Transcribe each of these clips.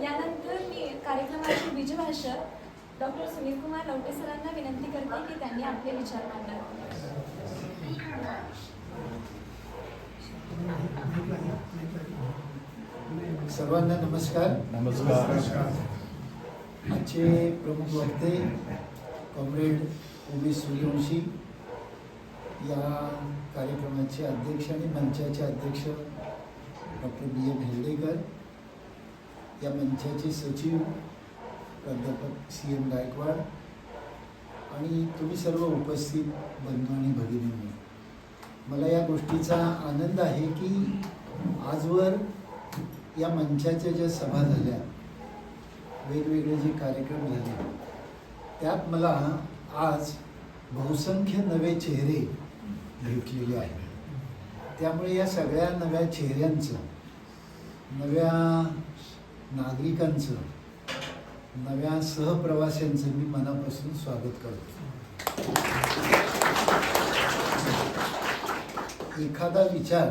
यानंतर मी कार्यक्रमाचे बीजभाष्य डॉक्टर सुनील कुमार लवटे सरांना विनंती करते की त्यांनी आपले विचार मांडावे. सर्वांना नमस्कार. नमस्कार. आजचे प्रमुख वक्ते कॉम्रेड उमेश सूर्यवंशी या कार्यक्रमाचे अध्यक्ष आणि मंचाचे अध्यक्ष डॉक्टर बी एम हेल्डेकर या मंचाचे सचिव प्राध्यापक सी एम गायकवाड आणि तुम्ही सर्व उपस्थित बंधू आणि भगिनी मला या गोष्टीचा आनंद आहे की आजवर या मंचाच्या ज्या सभा झाल्या वेगवेगळे जे कार्यक्रम झाले त्यात मला आज बहुसंख्य नवे चेहरे भेटलेले आहेत. त्यामुळे या सगळ्या नव्या चेहऱ्यांचं नव्या नागरिकांचं नव्या सहप्रवाशांचं मी मनापासून स्वागत करतो. एखादा विचार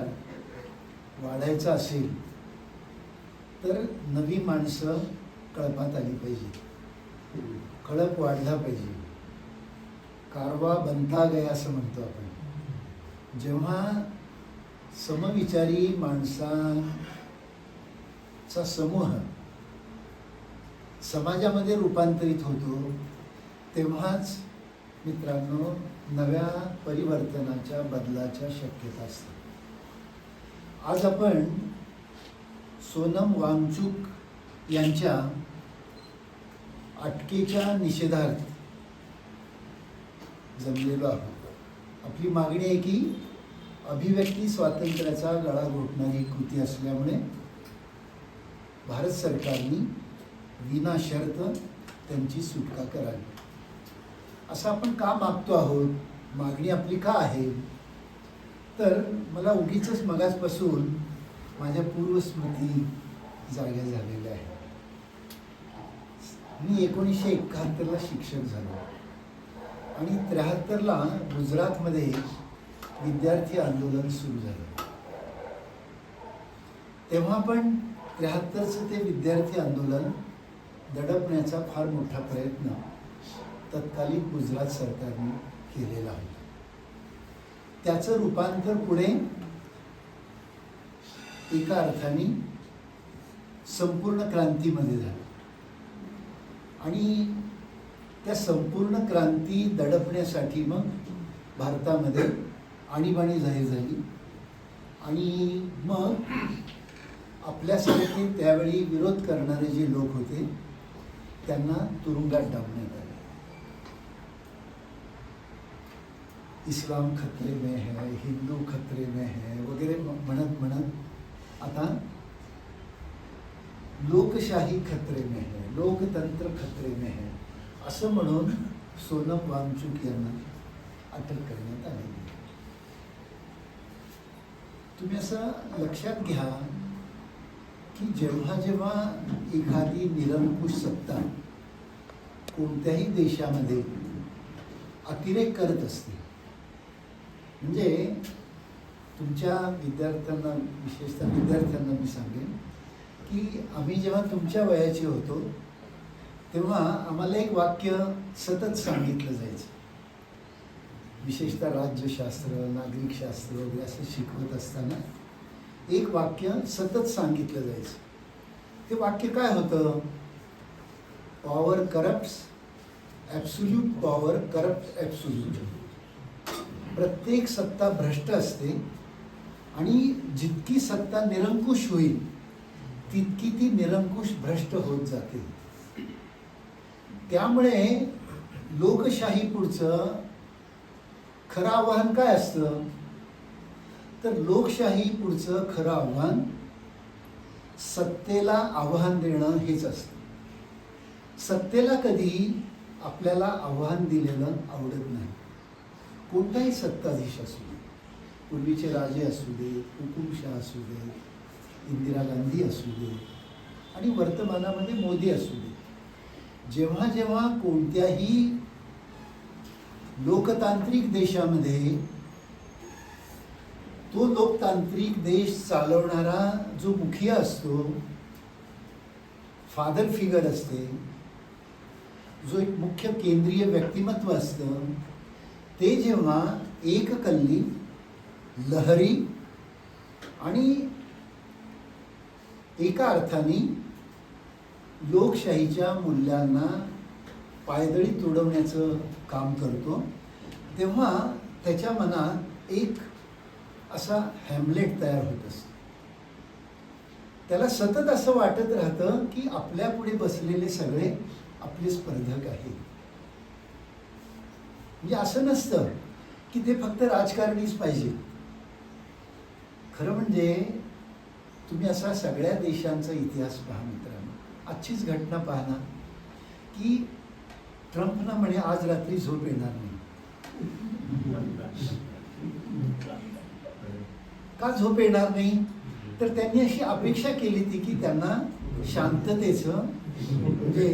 वाढायचा असेल तर नवी माणसं कळपात आली पाहिजे. कळप वाढला पाहिजे. कारवा बनता गया असं म्हणतो आपण. जेव्हा समविचारी चा समूह समाजामध्ये रूपांतरित होतो तेव्हाच मित्रांनो नव्या परिवर्तनाच्या बदलाच्या शक्यता असतात. आज आपण सोनम वांगचूक यांच्या अटकेच्या निषेधार्थ जमलेलो आहोत. आपली मागणी आहे की अभिव्यक्ती स्वातंत्र्याचा गळा घोटणारी कृती असल्यामुळे भारत सरकारने विना शर्त त्यांची सुटका करावी. असं आपण का मागतो आहोत? मागणी आपली का आहे? तर मला उगीच मगाचपासून माझ्या पूर्वस्मृती जाग्या झालेल्या आहेत. मी एकोणीसशे एकाहत्तरला शिक्षक झालो. आणि त्र्याहत्तरला गुजरातमध्ये विद्यार्थी आंदोलन सुरू झालं. तेव्हा पण त्र्याहत्तरचं ते विद्यार्थी आंदोलन दडपण्याचा फार मोठा प्रयत्न तत्कालीन गुजरात सरकारने केलेला होता. त्याचं रूपांतर पुढे एका अर्थाने संपूर्ण क्रांतीमध्ये झालं. आणि त्या संपूर्ण क्रांती दडपण्यासाठी मग भारतामध्ये आणीबाणी जाहीर झाली. आणि मग आपल्यासाठी त्यावेळी विरोध करणारे जे लोक होते त्यांना तुरुंगात डावण्यात आले इस्लाम खतरे में है हिंदू खतरे में है वगैरे म्हणत म्हणत आता लोकशाही खतरे में है लोकतंत्र खतरे में है असं म्हणून सोनम वांगचूक यांना अटक करण्यात आलेली तुम्ही असं लक्षात घ्या की जेव्हा जेव्हा एखादी निरंकुश सत्ता कोणत्याही देशामध्ये अतिरेक करत असते म्हणजे तुमच्या विद्यार्थ्यांना विशेषतः विद्यार्थ्यांना मी सांगेन की आम्ही जेव्हा तुमच्या वयाचे होतो तेव्हा आम्हाला एक वाक्य सतत सांगितलं जायचं. विशेषतः राज्यशास्त्र नागरिकशास्त्र वगैरे असं शिकवत असताना एक वाक्य सतत सांगितलं जायचं. ते वाक्य काय होतं? Power corrupt absolute power corrupt absolute प्रत्येक सत्ता भ्रष्ट असते आणि जितकी सत्ता निरंकुश होईल तितकी ती निरंकुश भ्रष्ट होत जाते. त्यामुळे लोकशाही पुढचं खरं आव्हान काय असतं? तर लोकशाही पुढचं खरं आव्हान सत्तेला आव्हान देणं हेच असतं. सत्तेला कधी आपल्याला आव्हान दिलेलं आवडत नाही. कोणताही सत्ताधीश असू दे पूर्वीचे राजे असू दे हुकुमशाह असू दे इंदिरा गांधी असू दे आणि वर्तमानामध्ये मोदी असू दे जेव्हा जेव्हा कोणत्याही लोकतांत्रिक देशामध्ये तो लोकतांत्रिक देश चालवणारा जो मुखिया असतो फादर फिगर असते जो एक मुख्य केंद्रीय व्यक्तिमत्व असतं ते जेव्हा एककल्ली लहरी आणि एका अर्थाने लोकशाहीच्या मूल्यांना पायदळी तुडवण्याचं काम करतो तेव्हा त्याच्या मनात एक असा हॅमलेट तयार होत असतो. त्याला सतत असं वाटत राहतं की आपल्या पुढे बसलेले सगळे आपले स्पर्धक आहेत. म्हणजे असं नसतं की ते फक्त राजकारणीच पाहिजे. खरं म्हणजे तुम्ही असा सगळ्या देशांचा इतिहास पहा मित्रांनो. आजचीच घटना पाहना की ट्रम्पना म्हणे आज रात्री झोप येणार नाही. का झोप येणार नाही. तर त्यांनी अशी अपेक्षा केली ती की त्यांना शांततेचं म्हणजे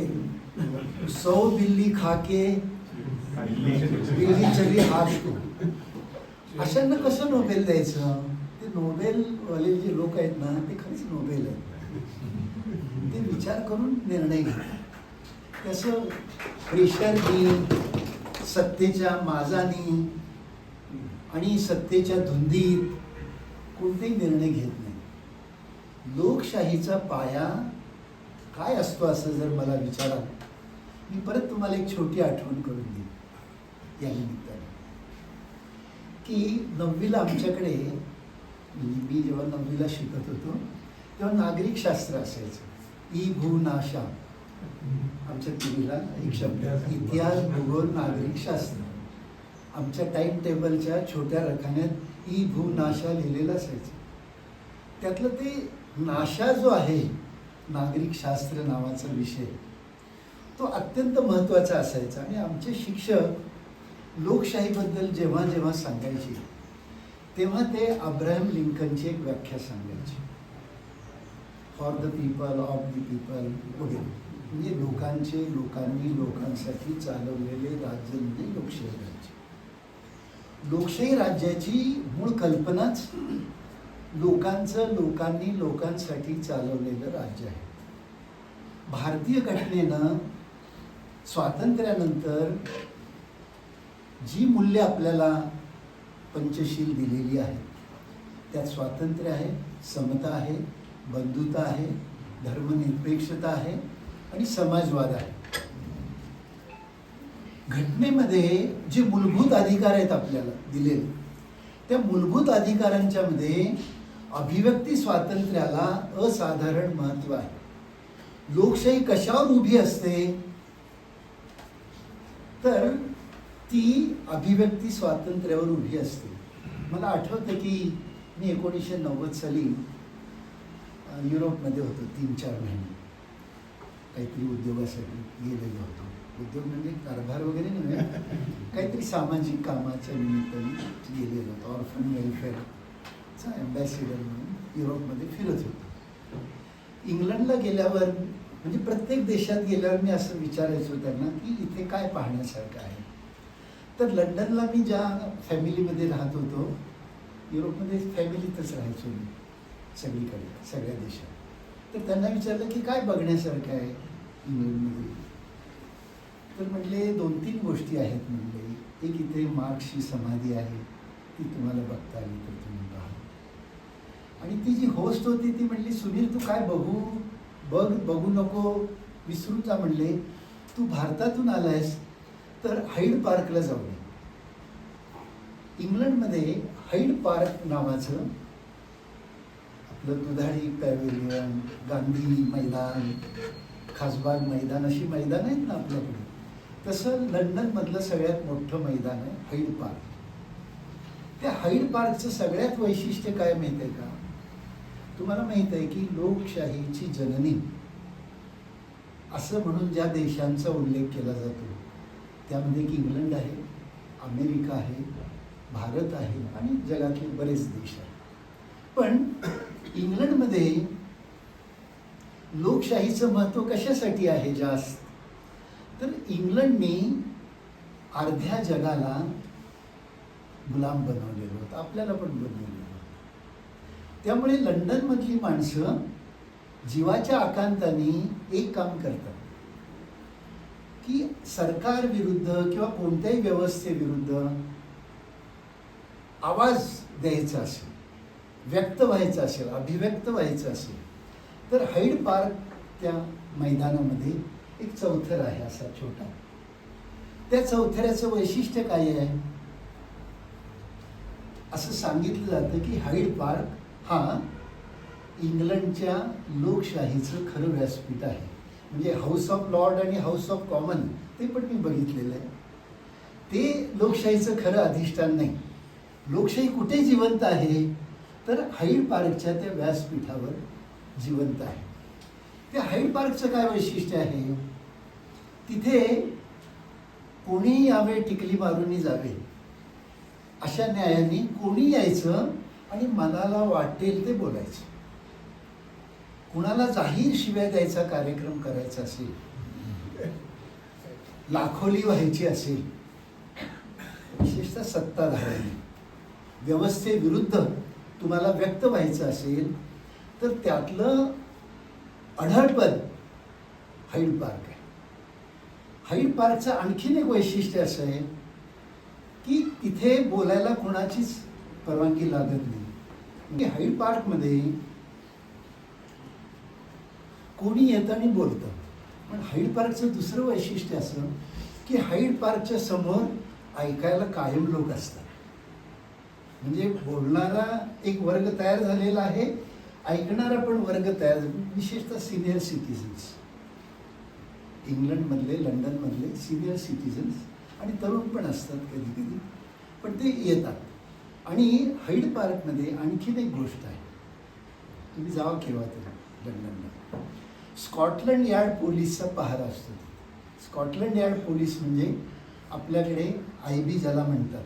सौ दिल्ली खाके दिल्ली चली हात अशांना कसं नोबेल द्यायचं? ते नोबेल वाले जे लोक आहेत ना ते खरंच नोबेल आहेत. ते विचार करून निर्णय घेतात. तसं प्रेशरनी सत्तेच्या माजानी आणि सत्तेच्या धुंदीत कोणतेही निर्णय घेत नाही. लोकशाहीचा पाया काय असतो असं जर मला विचारा मी परत तुम्हाला एक छोटी आठवण करून देईन. या निमित्ताने. की नववीला आमच्याकडे म्हणजे मी जेव्हा नववीला शिकत होतो तेव्हा नागरिक शास्त्र असायचं. ई भू नाशा आमच्या टीव्हीला एक शब्द इतिहास भूगोल नागरिक शास्त्र. आमच्या टाईम टेबलच्या छोट्या रखान्यात ई भू नाशा लिहिलेलं असायचं. त्यातलं ते नाशा जो आहे नागरिक शास्त्र नावाचा विषय तो अत्यंत महत्त्वाचा असायचा. आणि आमचे शिक्षक लोकशाहीबद्दल जेव्हा जेव्हा सांगायचे तेव्हा ते अब्राहम लिंकनची एक व्याख्या सांगायची. For the people of the people वगैरे म्हणजे लोकांचे लोकांनी लोकांसाठी चालवलेले राज्य म्हणजे लोकशाही राज्य. लोकशाही राज्याची मूळ कल्पनाच लोकांचं लोकांनी लोकांसाठी चालवलेलं राज्य आहे. भारतीय घटनेनं स्वातंत्र्यानंतर जी मूल्य आपल्याला पंचशील दिलेली आहेत त्यात स्वातंत्र्य आहे समता आहे बंधुता आहे धर्मनिरपेक्षता आहे आणि समाजवाद आहे. घटनेमध्ये जे मूलभूत अधिकार आहेत आपल्याला दिलेले त्या मूलभूत अधिकारांच्या मध्ये अभिव्यक्ती स्वातंत्र्याला असाधारण महत्त्व आहे. लोकशाही कशावर उभी असते? तर ती अभिव्यक्ती स्वातंत्र्यावर उभी असते. मला आठवतं की मी एकोणीसशे नव्वद साली युरोपमध्ये होतो तीन चार महिने. काहीतरी उद्योगासाठी गेलेलो होतो. उद्योग म्हणजे कारभार वगैरे नव्हे काहीतरी सामाजिक कामाच्या निमित्ताने गेलेलो होतो. ऑर्फन वेलफेअरचा अँबॅसिडर म्हणून युरोपमध्ये फिरत होतो. इंग्लंडला गेल्यावर म्हणजे प्रत्येक देशात गेल्यावर मी असं विचारायचो त्यांना की इथे काय पाहण्यासारखं आहे? तर लंडनला मी ज्या फॅमिलीमध्ये राहत होतो युरोपमध्ये फॅमिलीतच राहायचो मी सगळीकडे सगळ्या देशात. तर त्यांना विचारलं की काय बघण्यासारखं आहे इंग्लंडमध्ये? तर म्हणले दोन तीन गोष्टी आहेत म्हणले एक इथे मार्क्सची समाधी आहे ती तुम्हाला बघता आली तर तुम्ही पहा. आणि ती जी होस्ट होती ती म्हटली सुनील तू काय बघू? बघ बघू नको. विसरू जा म्हणले तू भारतातून आलायस तर हाईड पार्कला जाऊ नये इंग्लंडमध्ये हाईड पार्क नावाचं आपलं दुधाळी पॅवेलियन गांधी मैदान खासबाग मैदान अशी मैदान आहेत ना आपल्याकडे. तसं लंडनमधलं सगळ्यात मोठं मैदान आहे हाईड पार्क. त्या हाईड पार्कचं सगळ्यात वैशिष्ट्य काय माहीत आहे का? तुम्हाला माहीत आहे की लोकशाहीची जननी असं म्हणून ज्या देशांचा उल्लेख केला जातो त्यामध्ये की इंग्लंड आहे अमेरिका आहे भारत आहे आणि जगातले बरेच देश आहेत. पण इंग्लंडमध्ये लोकशाहीचं महत्त्व कशासाठी आहे जास्त? तर इंग्लंडने अर्ध्या जगाला गुलाम बनवलेलं होतं. आपल्याला पण बनवलेलं होतं. त्यामुळे लंडनमधली माणसं जीवाच्या आकांताने एक काम करतात. की सरकार विरुद्ध किंवा कोणत्याही व्यवस्थेविरुद्ध आवाज द्यायचा असेल व्यक्त व्हायचं असेल अभिव्यक्त व्हायचं असेल तर हाईड पार्क त्या मैदानामध्ये एक चौथर आहे असा छोटा. त्या चौथऱ्याचं वैशिष्ट्य काय आहे? असं सांगितलं जातं की हाईड पार्क हा इंग्लंडच्या लोकशाहीचं खरं व्यासपीठ आहे. म्हणजे हाऊस ऑफ लॉर्ड आणि हाऊस ऑफ कॉमन ते पण मी बघितलेलं आहे. ते लोकशाहीचं खरं अधिष्ठान नाही. लोकशाही कुठे जिवंत आहे? तर हाईड पार्कच्या त्या व्यासपीठावर जिवंत आहे. त्या हाईड पार्कचं काय वैशिष्ट्य आहे? तिथे कोणी यावे टिकली मारून जावे. अशा न्यायाने कोणी यायचं आणि मनाला वाटेल ते बोलायचं. कुणाला जाहीर शिव्या द्यायचा कार्यक्रम करायचा असेल लाखोली व्हायची असेल विशेषतः सत्ताधाऱ्यांनी व्यवस्थेविरुद्ध तुम्हाला व्यक्त व्हायचं असेल तर त्यातलं अढळपद हाईड पार्क हाईट पार्कचं आणखीन एक वैशिष्ट्य असं आहे की तिथे बोलायला कोणाचीच परवानगी लागत नाही. म्हणजे हाईड पार्कमध्ये कोणी येतं आणि बोलतं. पण हाईड पार्कचं दुसरं वैशिष्ट्य असं की हाईड पार्कच्या समोर ऐकायला कायम लोक असतात. म्हणजे बोलणारा एक वर्ग तयार झालेला आहे ऐकणारा पण वर्ग तयार विशेषतः सिनियर सिटीजन्स इंग्लंडमधले लंडनमधले सिनियर सिटीजन्स आणि तरुण पण असतात कधी कधी पण ते येतात. आणि हाईड पार्कमध्ये आणखीन एक गोष्ट आहे. तुम्ही जावा केव्हा तरी लंडनला. स्कॉटलंड यार्ड पोलीसचा पहारा असतो. स्कॉटलंड यार्ड पोलीस म्हणजे आपल्याकडे आय बी ज्याला म्हणतात.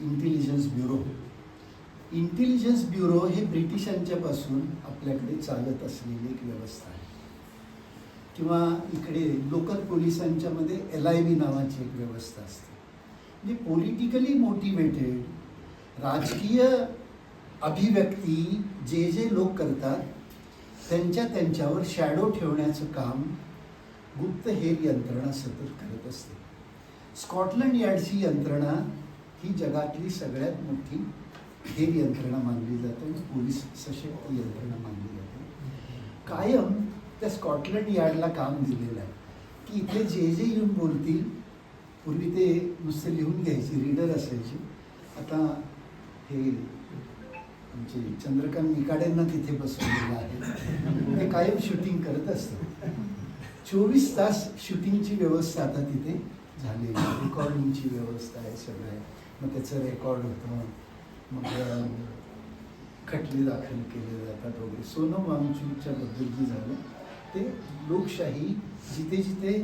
इंटेलिजन्स ब्युरो इंटेलिजन्स ब्युरो हे ब्रिटिशांच्यापासून आपल्याकडे चालत असलेली एक व्यवस्था आहे. किंवा इकडे लोकल पोलिसांच्यामध्ये एल आय बी नावाची एक व्यवस्था असते. म्हणजे पॉलिटिकली मोटिवेटेड राजकीय अभिव्यक्ती जे जे लोक करतात त्यांच्या त्यांच्यावर शॅडो ठेवण्याचं काम गुप्त हेर यंत्रणा सतत करत असते. स्कॉटलंड यार्डची यंत्रणा ही जगातली सगळ्यात मोठी हेर यंत्रणा मानली जाते आणि पोलीस सशक्त यंत्रणा मानली जाते. कायम त्या स्कॉटलंड यार्डला काम दिलेलं आहे. की इथे जे जे येऊन बोलतील पूर्वी ते नुसतं लिहून घ्यायचे रीडर असायचे. आता हे आमचे चंद्रकांत निकाडेंना तिथे बसवलेलं आहे. ते कायम शूटिंग करत असतात. चोवीस तास शूटिंगची व्यवस्था आता तिथे झालेली आहे. रेकॉर्डिंगची व्यवस्था आहे सगळं. आहे मग त्याचं रेकॉर्ड होतं. मग खटले दाखल केले जातात वगैरे. सोनम वांगचूकच्या बद्दल जे झालं. ते लोकशाही जिथे जिथे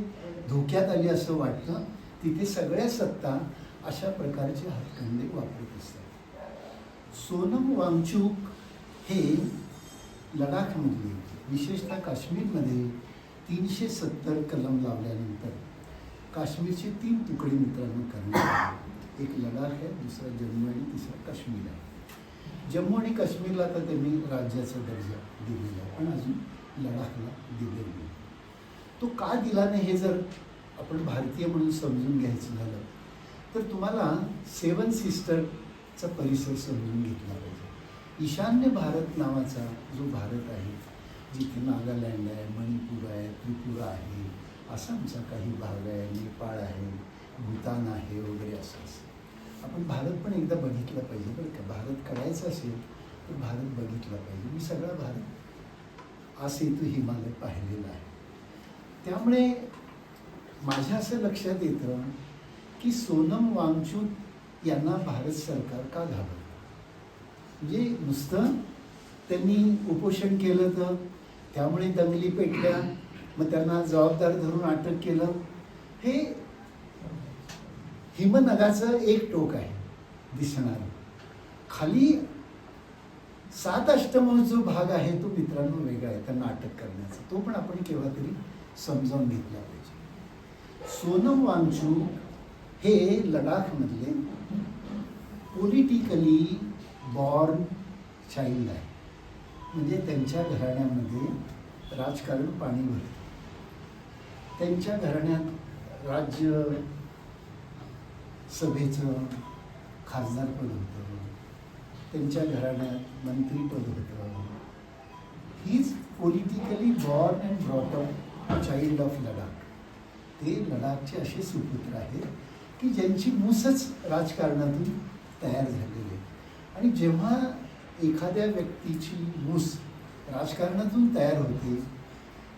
धोक्यात आली असं वाटतं तिथे सगळ्या सत्ता अशा प्रकारचे हातखंडे वापरत असतात. सोनम वांगचूक हे लडाखमधले विशेषतः काश्मीरमध्ये तीनशे सत्तर कलम लावल्यानंतर काश्मीरचे तीन तुकडे मित्रांनो करण्यात आले. एक लडाख आहे दुसरा जम्मू आणि तिसरा काश्मीर आहे. जम्मू आणि काश्मीरला तर त्यांनी राज्याचा दर्जा दिलेला आहे. पण अजून लडाखला दिलेला नाही तो का दिला नाही हे जर आपण भारतीय म्हणून समजून घ्यायचं झालं तर तुम्हाला सेवन सिस्टरचा परिसर समजून घेतला पाहिजे. ईशान्य भारत नावाचा जो भारत आहे जिथे नागालँड आहे मणिपूर आहे त्रिपुरा आहे आसामचा काही भाग आहे नेपाळ आहे भूतान आहे वगैरे असं असं आपण भारत पण एकदा बघितलं पाहिजे बरं का. भारत करायचा असेल तर भारत बघितला पाहिजे. मी सगळा भारत हा सेतू हिमालय पाहिलेला आहे. त्यामुळे माझ्या असं लक्षात येतं की सोनम वांगचूक यांना भारत सरकार का घाबरतं म्हणजे नुसतं त्यांनी उपोषण केलं तर त्यामुळे दंगली पेटल्या मग त्यांना जबाबदार धरून अटक केलं. हे हिमनगाचं एक टोक आहे दिसणार. खाली सात अष्टमोह जो भाग आहे तो मित्रांनो वेगळा आहे. त्यांना अटक करण्याचा. तो पण आपण केव्हा तरी समजावून घेतला पाहिजे. सोनम वांगचूक हे लडाखमधले पॉलिटिकली बॉर्न चाइल्ड आहे. म्हणजे त्यांच्या घराण्यामध्ये राजकारण पाणी भरतं. त्यांच्या घराण्यात राज्य सभेचं खासदारपद होतं. त्यांच्या घराण्यात मंत्रीपद होतं हीच politically born and brought up child of Ladakh ते लडाखचे असे सुपुत्र आहेत की ज्यांची मूसच राजकारणातून तयार झालेली आहे. आणि जेव्हा एखाद्या व्यक्तीची मूस राजकारणातून तयार होते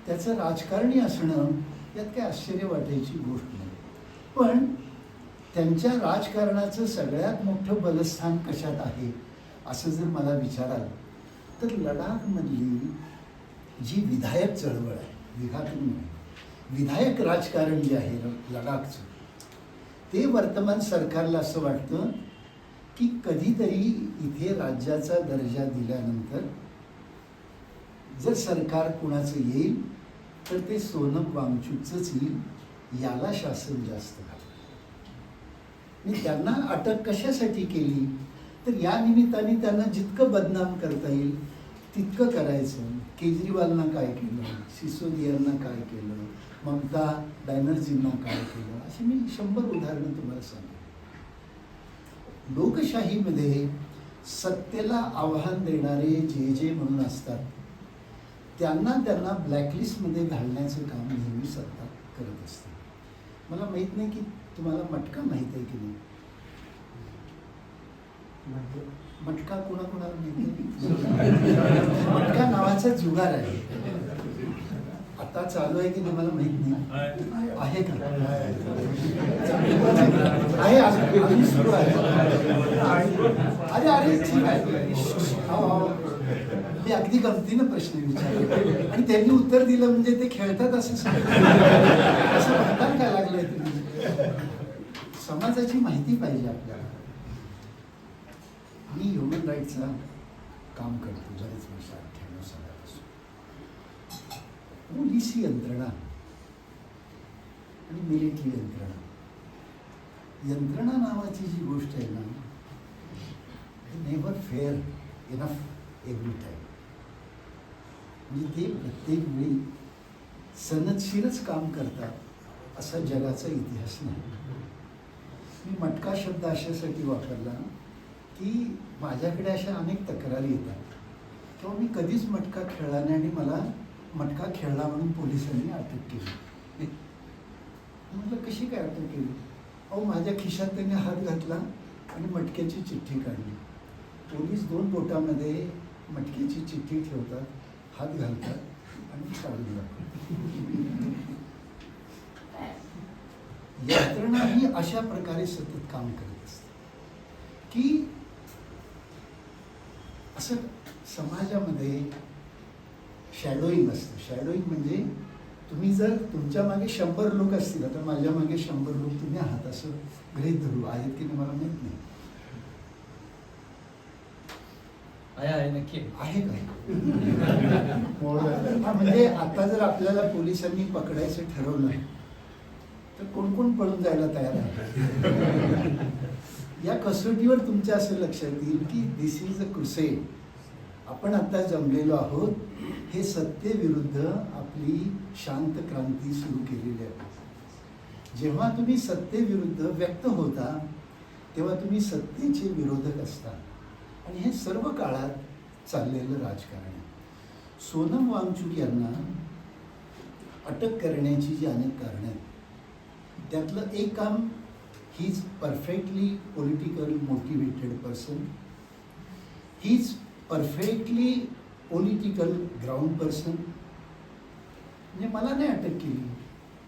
त्याचं राजकारणी असणं यात काही आश्चर्य वाटायची गोष्ट नाही. पण त्यांच्या राजकारणाचं सगळ्यात मोठं बलस्थान कशात आहे? असं जर मला विचाराल तर लडाखमधली जी विधायक चळवळ आहे विघातून विधायक राजकारण जे आहे लडाखचं ते वर्तमान सरकारला असं वाटतं की कधीतरी इथे राज्याचा दर्जा दिल्यानंतर जर सरकार कुणाचं येईल तर ते सोनम वांगचूकचंच येईल याला शासन जास्त घालतं. त्यांना अटक कशासाठी केली? तर या निमित्ताने त्यांना जितकं बदनाम करता येईल तितकं करायचं. केजरीवालना काय केलं? सिसोदियांना काय केलं? ममता बॅनर्जींना काय केलं? अशी मी शंभर उदाहरणं तुम्हाला सांगेन. लोकशाहीमध्ये सत्तेला आव्हान देणारे जे जे म्हणून असतात त्यांना त्यांना ब्लॅकलिस्टमध्ये घालण्याचं काम नेहमी सत्ता करत असते मला माहीत नाही की तुम्हाला मटका माहीत आहे की नाही. म्हणजे मटका कोणाकोणाला मटका नावाचा जुगार आहे. आता चालू आहे की तुम्हाला माहीत नाही? आहे का? आहे अजून सुरू आहे. अरे अरे ठीक आहे. हो, हो. मी अगदी गमतीनं प्रश्न विचारले आणि त्यांनी उत्तर दिलं म्हणजे ते खेळतात असं असं म्हणताना काय लागलंय तुम्ही? समाजाची माहिती पाहिजे आपल्याला. मी ह्युमन राईटचं काम करतो बरेच वर्ष अठ्ठ्याण्णव सालापासून. पोलिसी यंत्रणा. आणि मिलिटरी यंत्रणा. यंत्रणा नावाची जी गोष्ट आहे ना never fair enough every time म्हणजे ते प्रत्येक वेळी सनदशीरच काम करतात असा जगाचा इतिहास नाही. मी मटका शब्द अशासाठी वापरला की माझ्याकडे अशा अनेक तक्रारी येतात. किंवा मी कधीच मटका खेळला नाही आणि मला मटका खेळला म्हणून पोलिसांनी अटक केली. म्हटलं म्हणजे कशी काय अटक केली? अहो माझ्या खिशात त्यांनी हात घातला आणि मटक्याची चिठ्ठी काढली. पोलीस दोन बोटामध्ये मटक्याची चिठ्ठी ठेवतात हात घालतात आणि काढून दाखवतात यंत्रणा ही अशा प्रकारे सतत काम करत असते की असं समाजामध्ये शॅडोईंग असतं. शॅडोईंग म्हणजे तुम्ही जर तुमच्या मागे शंभर लोक असतील आता माझ्या मागे शंभर लोक तुम्ही आहात असं गृहित धरू. आहेत की नाही मला माहीत नाही. आहे नक्की आहे. का? म्हणजे आता जर आपल्याला पोलिसांनी पकडायचं ठरवलं तर कोण कोण पळून जायला तयार आहे? या कसोटीवर तुमच्या असं लक्षात येईल की दिस इज अ क्रुसेड आपण आता जमलेलो आहोत. हे सत्तेविरुद्ध आपली शांत क्रांती सुरू केलेली आहे. जेव्हा तुम्ही सत्तेविरुद्ध व्यक्त होता तेव्हा तुम्ही सत्तेचे विरोधक असता. आणि हे सर्व काळात चाललेलं राजकारण आहे. सोनम वांगचूक यांना अटक करण्याची जी अनेक कारणं आहेत त्यातलं एक काम he is perfectly political motivated person he is perfectly political ground person म्हणजे मला नाही अटक केली.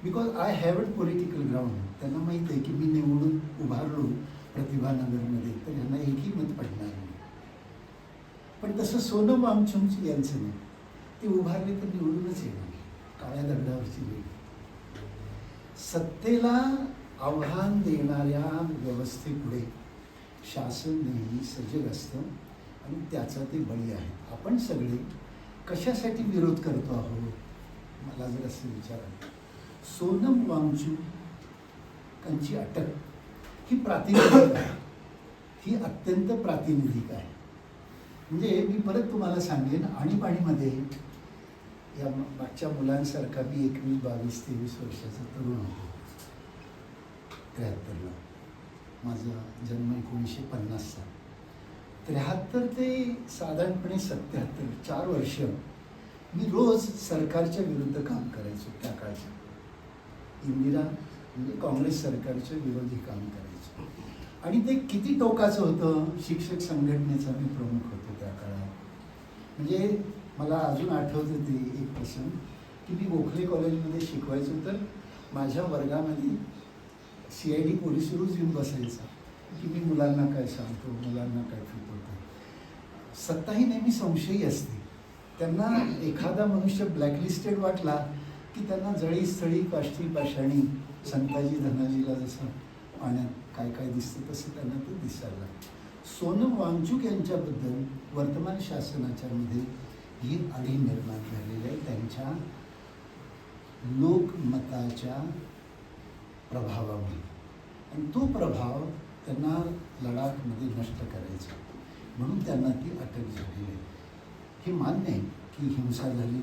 Because I have a political ground त्यांना माहीत आहे की मी निवडून उभारलो प्रतिभानगरमध्ये. तर ह्यांना एकही मत पडणार नाही. पण तसं सोनम वांगचुक यांचं नाही. ते उभारले तर निवडूनच येणार. काळ्या दगडावरची वेळ सत्तेला आव्हान देणाऱ्या व्यवस्थेपुढे शासन नेहमी सजग असतं आणि त्याचा ते बळी आहे. आपण सगळे कशासाठी विरोध करतो आहोत? मला जर असं विचारा. सोनम वांगचूकांची अटक ही प्रातिनिधिक आहे. ही अत्यंत प्रातिनिधिक आहे. म्हणजे मी परत तुम्हाला सांगेन आणीबाणीमध्ये या मागच्या मुलांसारखा मी एकवीस बावीस तेवीस वर्षाचा तरुण होतो. त्र्याहत्तरला माझा जन्म एकोणीसशे पन्नासचा त्र्याहत्तर ते साधारणपणे सत्याहत्तर चार वर्ष मी रोज सरकारच्या विरुद्ध काम करायचो त्या काळच्या. इंदिरा म्हणजे काँग्रेस सरकारच्या विरोधी काम करायचो. आणि ते किती टोकाचं होतं शिक्षक संघटनेचा मी प्रमुख होतो त्या काळात. म्हणजे मला अजून आठवतं ते एक प्रसंग की मी गोखले कॉलेजमध्ये शिकवायचो तर माझ्या वर्गामध्ये सी आय डी पोलीस रोज येऊन बसायचा. की मी मुलांना काय सांगतो मुलांना काय फिरवतो सत्ताही नेहमी संशयी असते. त्यांना एखादा मनुष्य ब्लॅकलिस्टेड वाटला की त्यांना जळी स्थळी काष्टी पाषाणी संताजी धनाजीला जसं पाण्यात काय काय दिसतं तसं त्यांना ते दिसायला लागतं सोनम वांगचूक यांच्याबद्दल वर्तमान शासनाच्या मध्ये ही अडी निर्माण झालेली आहे. त्यांच्या लोकमताच्या प्रभावामुळे आणि तो प्रभाव त्यांना लडाखमध्ये नष्ट करायचा. म्हणून त्यांना ती अटक झालेली आहे. हे मान्य आहे की हिंसा झाली.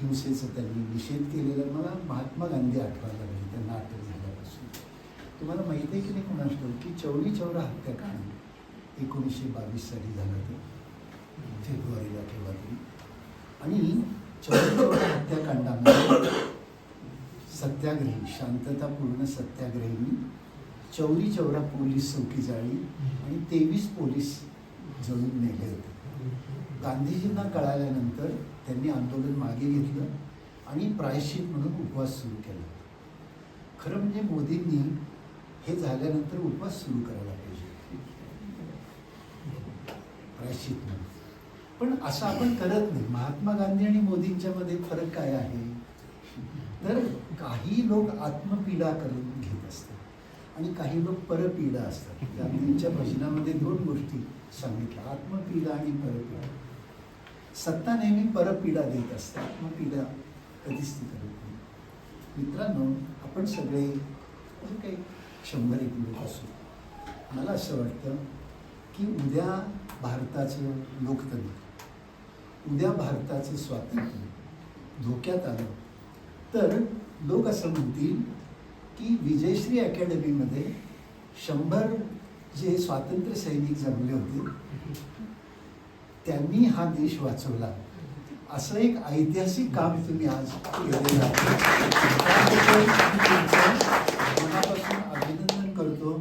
हिंसेचा त्यांनी निषेध केलेला मला महात्मा गांधी आठवायला लागले. त्यांना अटक झाल्यापासून. तुम्हाला माहिती आहे की नाही कोणास की चौरी चौरा हत्याकांड एकोणीसशे बावीस साली झालं ते फेब्रुवारीला ठेवा आणि चौरी चौरा हत्याकांडामध्ये सत्याग्रही शांततापूर्ण सत्याग्रहींनी चौरी चौरा पोलीस चौकी जाळी आणि तेवीस पोलीस जळून नेले होते. गांधीजींना कळाल्यानंतर त्यांनी आंदोलन मागे घेतलं आणि प्रायश्चित म्हणून उपवास सुरू केला. खरं म्हणजे मोदींनी हे झाल्यानंतर उपवास सुरू करायला पाहिजे. प्रायश्चित म्हणून. पण असं आपण करत नाही. महात्मा गांधी आणि मोदींच्या मध्ये फरक काय आहे? तर काही लोक आत्मपीडा करून घेत असतात. आणि काही लोक परपीडा असतात. गांधींच्या भजनामध्ये दोन गोष्टी सांगितल्या. आत्मपीडा आणि परपीडा. सत्ता नेहमी परपीडा देत असते. आत्मपीडा कधीच ती करत नाही. मित्रांनो आपण सगळे म्हणजे काही शंभर एक लोक असू. मला असं वाटतं की उद्या भारताचं लोकतंत्र उद्या भारताचं स्वातंत्र्य धोक्यात आलं. तर लोक असं म्हणतील की विजयश्री अकॅडमीमध्ये शंभर जे स्वातंत्र्य सैनिक जमले होते त्यांनी हा देश वाचवला. असं एक ऐतिहासिक काम तुम्ही आज केलेलं आहे. मनापासून अभिनंदन करतो.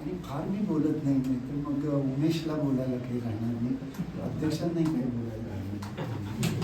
आणि फार मी बोलत नाही नाही तर मग उमेशला बोलायला काही राहणार नाही. अध्यक्षांनाही काही बोलायला राहणार नाही.